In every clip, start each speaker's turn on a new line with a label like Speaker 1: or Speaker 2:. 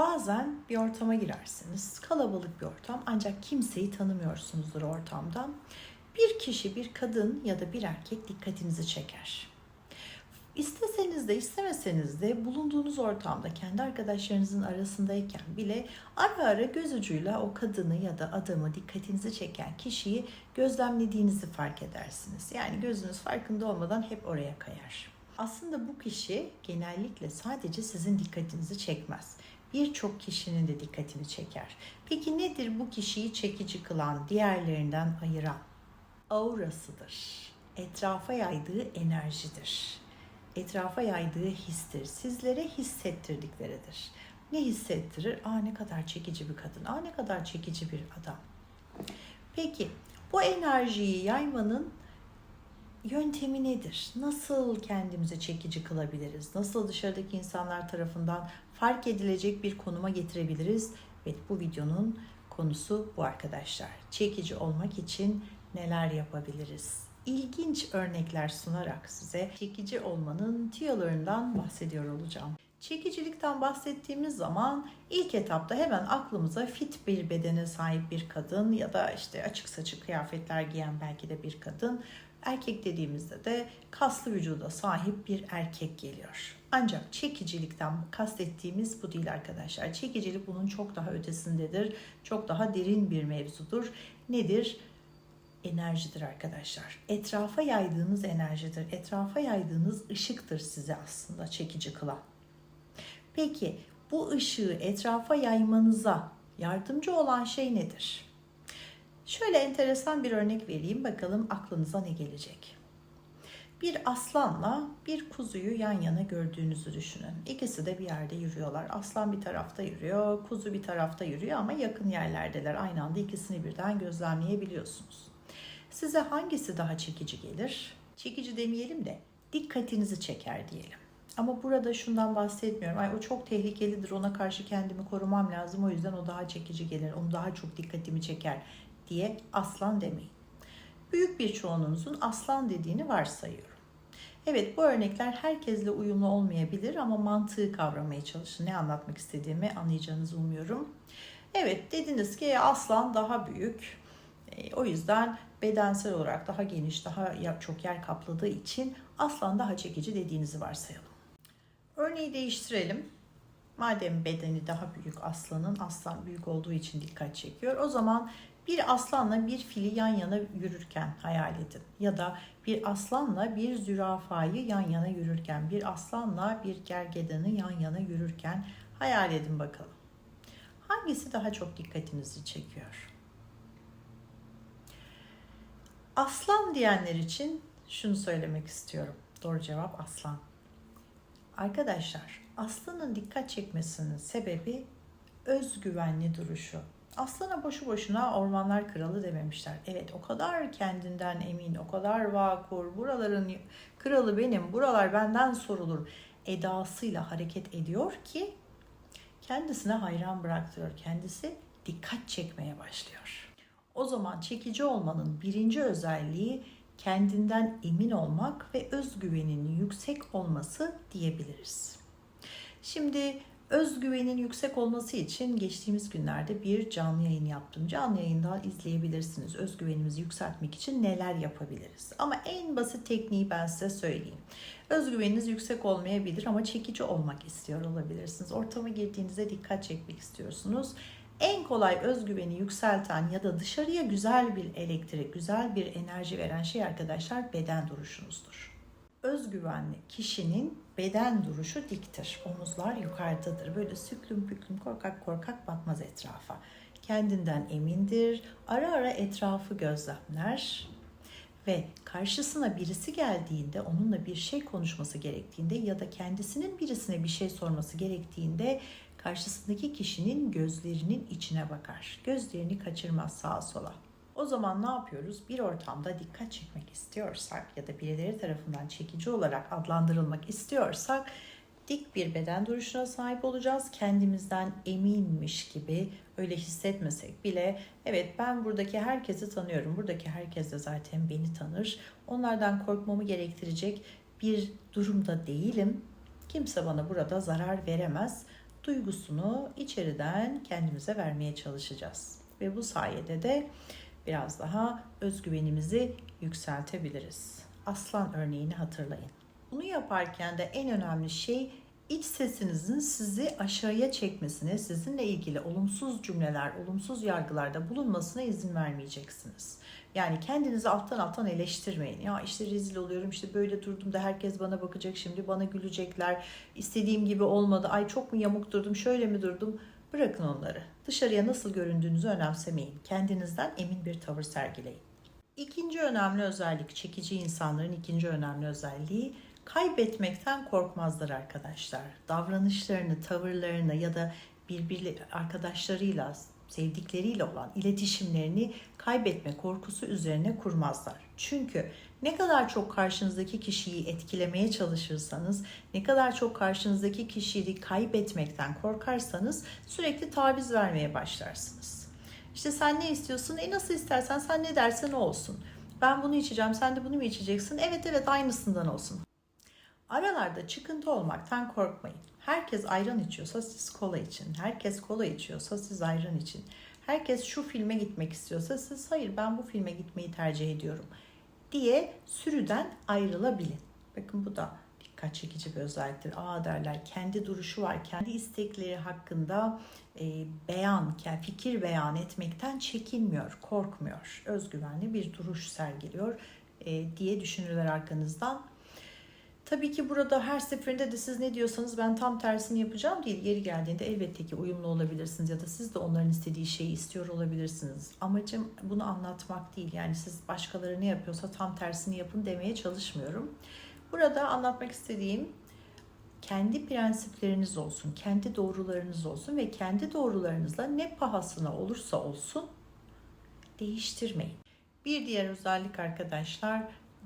Speaker 1: Bazen bir ortama girersiniz. Kalabalık bir ortam ancak kimseyi tanımıyorsunuzdur ortamdan. Bir kişi, bir kadın ya da bir erkek dikkatinizi çeker. İsteseniz de istemeseniz de bulunduğunuz ortamda kendi arkadaşlarınızın arasındayken bile ara ara göz ucuyla o kadını ya da adamı dikkatinizi çeken kişiyi gözlemlediğinizi fark edersiniz. Yani gözünüz farkında olmadan hep oraya kayar. Aslında bu kişi genellikle sadece sizin dikkatinizi çekmez. Birçok kişinin de dikkatini çeker. Peki nedir bu kişiyi çekici kılan, diğerlerinden ayıran? Aurasıdır. Etrafa yaydığı enerjidir etrafa yaydığı histir. Sizlere hissettirdikleridir. Ne hissettirir? Aa ne kadar çekici bir kadın. Aa ne kadar çekici bir adam. Peki bu enerjiyi yaymanın yöntemi nedir? Nasıl kendimizi çekici kılabiliriz? Nasıl dışarıdaki insanlar tarafından fark edilecek bir konuma getirebiliriz? Evet bu videonun konusu bu arkadaşlar. Çekici olmak için neler yapabiliriz? ilginç örnekler sunarak size çekici olmanın tiyolarından bahsediyor olacağım. Çekicilikten bahsettiğimiz zaman ilk etapta hemen aklımıza fit bir bedene sahip bir kadın ya da işte açık saçık kıyafetler giyen belki de bir kadın. Erkek dediğimizde de kaslı vücuda sahip bir erkek geliyor. Ancak çekicilikten kastettiğimiz bu değil arkadaşlar. Çekicilik bunun çok daha ötesindedir. Çok daha derin bir mevzudur. Nedir? enerjidir arkadaşlar. Etrafa yaydığınız enerjidir. Etrafa yaydığınız ışıktır sizi aslında çekici kılan. Peki bu ışığı etrafa yaymanıza yardımcı olan şey nedir? Şöyle enteresan bir örnek vereyim bakalım aklınıza ne gelecek. Bir aslanla bir kuzuyu yan yana gördüğünüzü düşünün. İkisi de bir yerde yürüyorlar. Aslan bir tarafta yürüyor, kuzu bir tarafta yürüyor ama yakın yerlerdeler. Aynı anda ikisini birden gözlemleyebiliyorsunuz. Size hangisi daha çekici gelir? Çekici demeyelim de dikkatinizi çeker diyelim. Ama burada şundan bahsetmiyorum. Ay o çok tehlikelidir. Ona karşı kendimi korumam lazım. O yüzden o daha çekici gelir. Onu daha çok dikkatimi çeker diye aslan demeyin. Büyük bir çoğunluğunuzun aslan dediğini varsayıyorum. Evet bu örnekler herkesle uyumlu olmayabilir ama mantığı kavramaya çalışın. Ne anlatmak istediğimi anlayacağınızı umuyorum. Evet dediniz ki aslan daha büyük. E, o yüzden bedensel olarak daha geniş, daha çok yer kapladığı için aslan daha çekici dediğinizi varsayalım. Örneği değiştirelim. Madem bedeni daha büyük aslanın, aslan büyük olduğu için dikkat çekiyor. O zaman bir aslanla bir fili yan yana yürürken hayal edin. Ya da bir aslanla bir zürafayı yan yana yürürken, bir aslanla bir gergedanı yan yana yürürken hayal edin bakalım. Hangisi daha çok dikkatinizi çekiyor? Aslan diyenler için şunu söylemek istiyorum. Doğru cevap aslan. Arkadaşlar, aslanın dikkat çekmesinin sebebi özgüvenli duruşu. Aslana boşu boşuna ormanlar kralı dememişler. Evet o kadar kendinden emin, o kadar vakur, buraların kralı benim, buralar benden sorulur edasıyla hareket ediyor ki kendisine hayran bıraktırıyor. Kendisi dikkat çekmeye başlıyor. O zaman çekici olmanın birinci özelliği kendinden emin olmak ve özgüveninin yüksek olması diyebiliriz. Şimdi özgüvenin yüksek olması için geçtiğimiz günlerde bir canlı yayın yaptım. Canlı yayından izleyebilirsiniz. Özgüvenimizi yükseltmek için neler yapabiliriz? Ama en basit tekniği ben size söyleyeyim. Özgüveniniz yüksek olmayabilir ama çekici olmak istiyor olabilirsiniz. Ortama girdiğinizde dikkat çekmek istiyorsunuz en kolay özgüveni yükselten ya da dışarıya güzel bir elektrik, güzel bir enerji veren şey arkadaşlar beden duruşunuzdur. Özgüvenli kişinin beden duruşu diktir. Omuzlar yukarıdadır. Böyle süklüm püklüm korkak korkak bakmaz etrafa. Kendinden emindir. Ara ara etrafı gözlemler ve karşısına birisi geldiğinde onunla bir şey konuşması gerektiğinde ya da kendisinin birisine bir şey sorması gerektiğinde karşısındaki kişinin gözlerinin içine bakar. Gözlerini kaçırmaz sağa sola. O zaman ne yapıyoruz? Bir ortamda dikkat çekmek istiyorsak ya da birileri tarafından çekici olarak adlandırılmak istiyorsak dik bir beden duruşuna sahip olacağız. Kendimizden eminmiş gibi öyle hissetmesek bile evet ben buradaki herkesi tanıyorum. Buradaki herkes de zaten beni tanır. Onlardan korkmamı gerektirecek bir durumda değilim. Kimse bana burada zarar veremez duygusunu içeriden kendimize vermeye çalışacağız. Ve bu sayede de biraz daha özgüvenimizi yükseltebiliriz. Aslan örneğini hatırlayın. Bunu yaparken de en önemli şey iç sesinizin sizi aşağıya çekmesine, sizinle ilgili olumsuz cümleler, olumsuz yargılarda bulunmasına izin vermeyeceksiniz. Yani kendinizi alttan alttan eleştirmeyin. Ya işte rezil oluyorum, işte böyle durdum da herkes bana bakacak şimdi, bana gülecekler. İstediğim gibi olmadı, ay çok mu yamuk durdum, şöyle mi durdum? Bırakın onları. Dışarıya nasıl göründüğünüzü önemsemeyin. Kendinizden emin bir tavır sergileyin. İkinci önemli özellik, çekici insanların ikinci önemli özelliği kaybetmekten korkmazlar arkadaşlar. Davranışlarını, tavırlarını ya da birbirli arkadaşlarıyla, sevdikleriyle olan iletişimlerini kaybetme korkusu üzerine kurmazlar. Çünkü ne kadar çok karşınızdaki kişiyi etkilemeye çalışırsanız, ne kadar çok karşınızdaki kişiyi kaybetmekten korkarsanız sürekli taviz vermeye başlarsınız. İşte sen ne istiyorsun? E nasıl istersen sen ne dersen o olsun. Ben bunu içeceğim, sen de bunu mu içeceksin? Evet evet aynısından olsun. Aralarda çıkıntı olmaktan korkmayın. Herkes ayran içiyorsa siz kola için. Herkes kola içiyorsa siz ayran için. Herkes şu filme gitmek istiyorsa siz hayır ben bu filme gitmeyi tercih ediyorum diye sürüden ayrılabilin. Bakın bu da dikkat çekici bir özelliktir. Aa derler kendi duruşu var, kendi istekleri hakkında e, beyan, fikir beyan etmekten çekinmiyor, korkmuyor. Özgüvenli bir duruş sergiliyor e, diye düşünürler arkanızdan. Tabii ki burada her seferinde de siz ne diyorsanız ben tam tersini yapacağım değil. Yeri geldiğinde elbette ki uyumlu olabilirsiniz ya da siz de onların istediği şeyi istiyor olabilirsiniz. Amacım bunu anlatmak değil. Yani siz başkaları ne yapıyorsa tam tersini yapın demeye çalışmıyorum. Burada anlatmak istediğim kendi prensipleriniz olsun, kendi doğrularınız olsun ve kendi doğrularınızla ne pahasına olursa olsun değiştirmeyin. Bir diğer özellik arkadaşlar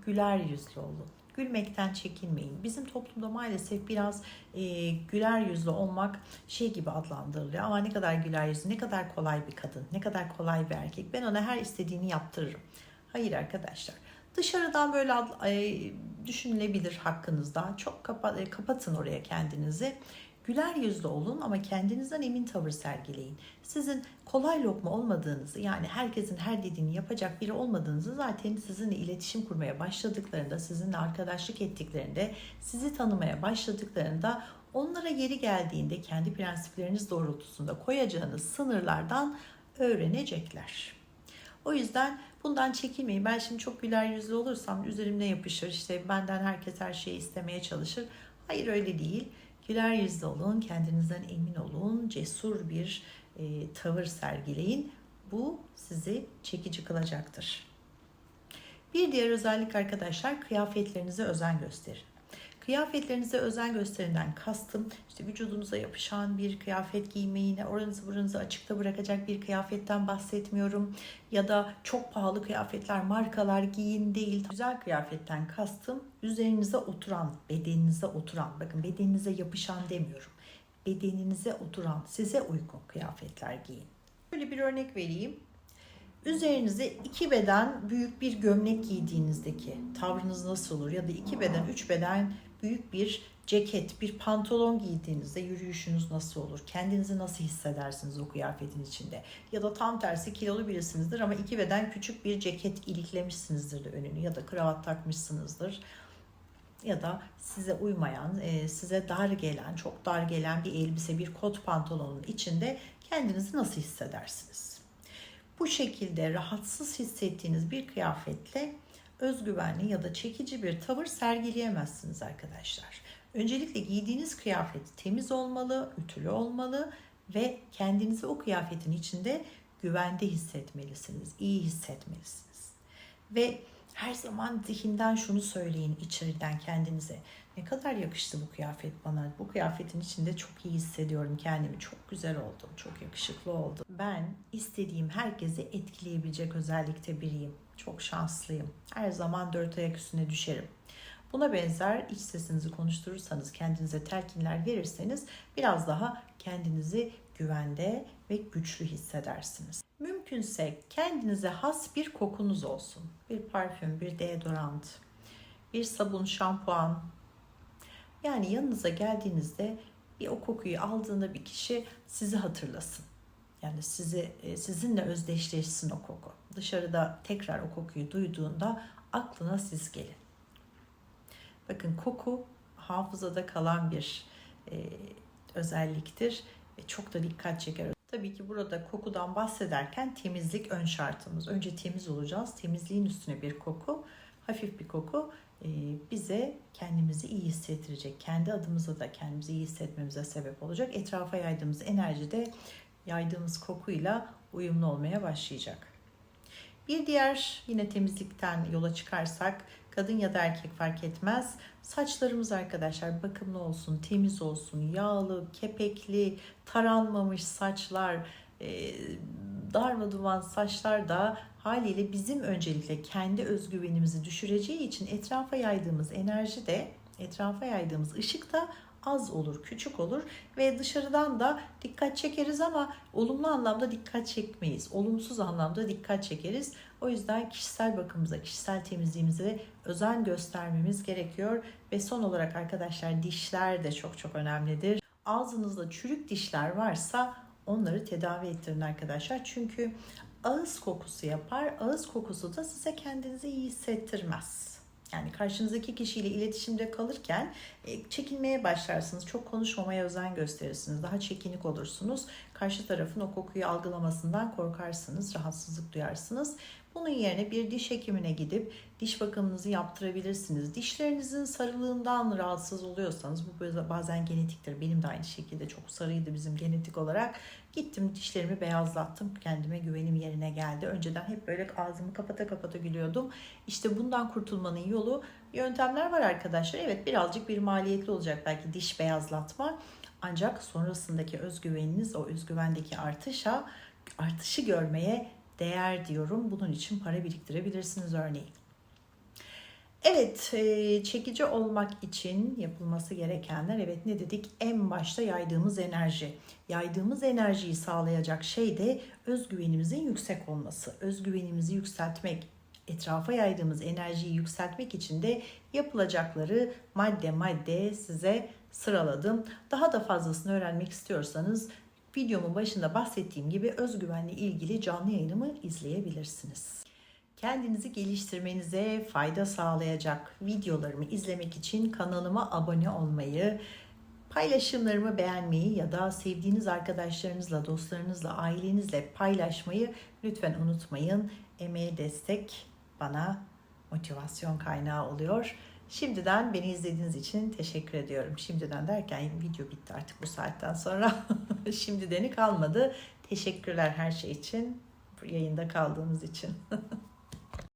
Speaker 1: güler yüzlü olun. Gülmekten çekinmeyin. Bizim toplumda maalesef biraz e, güler yüzlü olmak şey gibi adlandırılıyor. Ama ne kadar güler yüzlü, ne kadar kolay bir kadın, ne kadar kolay bir erkek. Ben ona her istediğini yaptırırım. Hayır arkadaşlar. Dışarıdan böyle e, düşünülebilir hakkınızda. Çok kapa, e, kapatın oraya kendinizi. Güler yüzlü olun ama kendinizden emin tavır sergileyin. Sizin kolay lokma olmadığınızı yani herkesin her dediğini yapacak biri olmadığınızı zaten sizinle iletişim kurmaya başladıklarında, sizinle arkadaşlık ettiklerinde, sizi tanımaya başladıklarında onlara geri geldiğinde kendi prensipleriniz doğrultusunda koyacağınız sınırlardan öğrenecekler. O yüzden bundan çekinmeyin. Ben şimdi çok güler yüzlü olursam üzerimde yapışır. İşte benden herkes her şeyi istemeye çalışır. Hayır öyle değil. Güler yüzlü olun, kendinizden emin olun, cesur bir e, tavır sergileyin. Bu sizi çekici kılacaktır. Bir diğer özellik arkadaşlar kıyafetlerinize özen gösterin. Kıyafetlerinize özen gösterinden kastım işte vücudunuza yapışan bir kıyafet giymeyi, oranızı buranızı açıkta bırakacak bir kıyafetten bahsetmiyorum. Ya da çok pahalı kıyafetler, markalar giyin değil. Güzel kıyafetten kastım üzerinize oturan, bedeninize oturan, bakın bedeninize yapışan demiyorum. Bedeninize oturan, size uygun kıyafetler giyin. Böyle bir örnek vereyim. Üzerinize iki beden büyük bir gömlek giydiğinizdeki tavrınız nasıl olur? Ya da iki beden, üç beden büyük bir ceket, bir pantolon giydiğinizde yürüyüşünüz nasıl olur? Kendinizi nasıl hissedersiniz o kıyafetin içinde? Ya da tam tersi kilolu birisinizdir ama iki beden küçük bir ceket iliklemişsinizdir de önünü ya da kravat takmışsınızdır. Ya da size uymayan, e, size dar gelen, çok dar gelen bir elbise, bir kot pantolonun içinde kendinizi nasıl hissedersiniz? Bu şekilde rahatsız hissettiğiniz bir kıyafetle özgüvenli ya da çekici bir tavır sergileyemezsiniz arkadaşlar. Öncelikle giydiğiniz kıyafet temiz olmalı, ütülü olmalı ve kendinizi o kıyafetin içinde güvende hissetmelisiniz, iyi hissetmelisiniz. Ve her zaman zihinden şunu söyleyin içeriden kendinize. Ne kadar yakıştı bu kıyafet bana. Bu kıyafetin içinde çok iyi hissediyorum kendimi. Çok güzel oldum. Çok yakışıklı oldum. Ben istediğim herkesi etkileyebilecek özellikte biriyim. Çok şanslıyım. Her zaman dört ayak üstüne düşerim. Buna benzer iç sesinizi konuşturursanız, kendinize telkinler verirseniz biraz daha kendinizi güvende ve güçlü hissedersiniz. Mümkünse kendinize has bir kokunuz olsun. Bir parfüm, bir deodorant, bir sabun, şampuan. Yani yanınıza geldiğinizde bir o kokuyu aldığında bir kişi sizi hatırlasın. Yani sizi e, sizinle özdeşleşsin o koku. Dışarıda tekrar o kokuyu duyduğunda aklına siz gelin. Bakın koku hafızada kalan bir e, özelliktir ve çok da dikkat çeker. Tabii ki burada kokudan bahsederken temizlik ön şartımız. Önce temiz olacağız. Temizliğin üstüne bir koku, hafif bir koku e, bize kendimizi iyi hissettirecek. Kendi adımıza da kendimizi iyi hissetmemize sebep olacak. Etrafa yaydığımız enerji de yaydığımız kokuyla uyumlu olmaya başlayacak. Bir diğer yine temizlikten yola çıkarsak kadın ya da erkek fark etmez. Saçlarımız arkadaşlar bakımlı olsun, temiz olsun, yağlı, kepekli, taranmamış saçlar, e, darma duman saçlar da haliyle bizim öncelikle kendi özgüvenimizi düşüreceği için etrafa yaydığımız enerji de, etrafa yaydığımız ışık da az olur, küçük olur ve dışarıdan da dikkat çekeriz ama olumlu anlamda dikkat çekmeyiz. Olumsuz anlamda dikkat çekeriz. O yüzden kişisel bakımımıza, kişisel temizliğimize özen göstermemiz gerekiyor. Ve son olarak arkadaşlar dişler de çok çok önemlidir. Ağzınızda çürük dişler varsa onları tedavi ettirin arkadaşlar. Çünkü ağız kokusu yapar. Ağız kokusu da size kendinizi iyi hissettirmez. Yani karşınızdaki kişiyle iletişimde kalırken e, çekinmeye başlarsınız. Çok konuşmamaya özen gösterirsiniz. Daha çekinik olursunuz. Karşı tarafın o kokuyu algılamasından korkarsınız. Rahatsızlık duyarsınız. Bunun yerine bir diş hekimine gidip diş bakımınızı yaptırabilirsiniz. Dişlerinizin sarılığından rahatsız oluyorsanız bu bazen genetiktir. Benim de aynı şekilde çok sarıydı bizim genetik olarak. Gittim dişlerimi beyazlattım. Kendime güvenim yerine geldi. Önceden hep böyle ağzımı kapata kapata gülüyordum. İşte bundan kurtulmanın yolu yöntemler var arkadaşlar. Evet birazcık bir maliyetli olacak belki diş beyazlatma. Ancak sonrasındaki özgüveniniz o özgüvendeki artışa artışı görmeye değer diyorum. Bunun için para biriktirebilirsiniz örneğin. Evet, e, çekici olmak için yapılması gerekenler evet ne dedik? En başta yaydığımız enerji. Yaydığımız enerjiyi sağlayacak şey de özgüvenimizin yüksek olması. Özgüvenimizi yükseltmek, etrafa yaydığımız enerjiyi yükseltmek için de yapılacakları madde madde size sıraladım. Daha da fazlasını öğrenmek istiyorsanız videomun başında bahsettiğim gibi özgüvenle ilgili canlı yayınımı izleyebilirsiniz. Kendinizi geliştirmenize fayda sağlayacak videolarımı izlemek için kanalıma abone olmayı, paylaşımlarımı beğenmeyi ya da sevdiğiniz arkadaşlarınızla, dostlarınızla, ailenizle paylaşmayı lütfen unutmayın. Emeğe destek bana motivasyon kaynağı oluyor. Şimdiden beni izlediğiniz için teşekkür ediyorum. Şimdiden derken video bitti artık bu saatten sonra. Şimdideni kalmadı. Teşekkürler her şey için. Yayında kaldığımız için.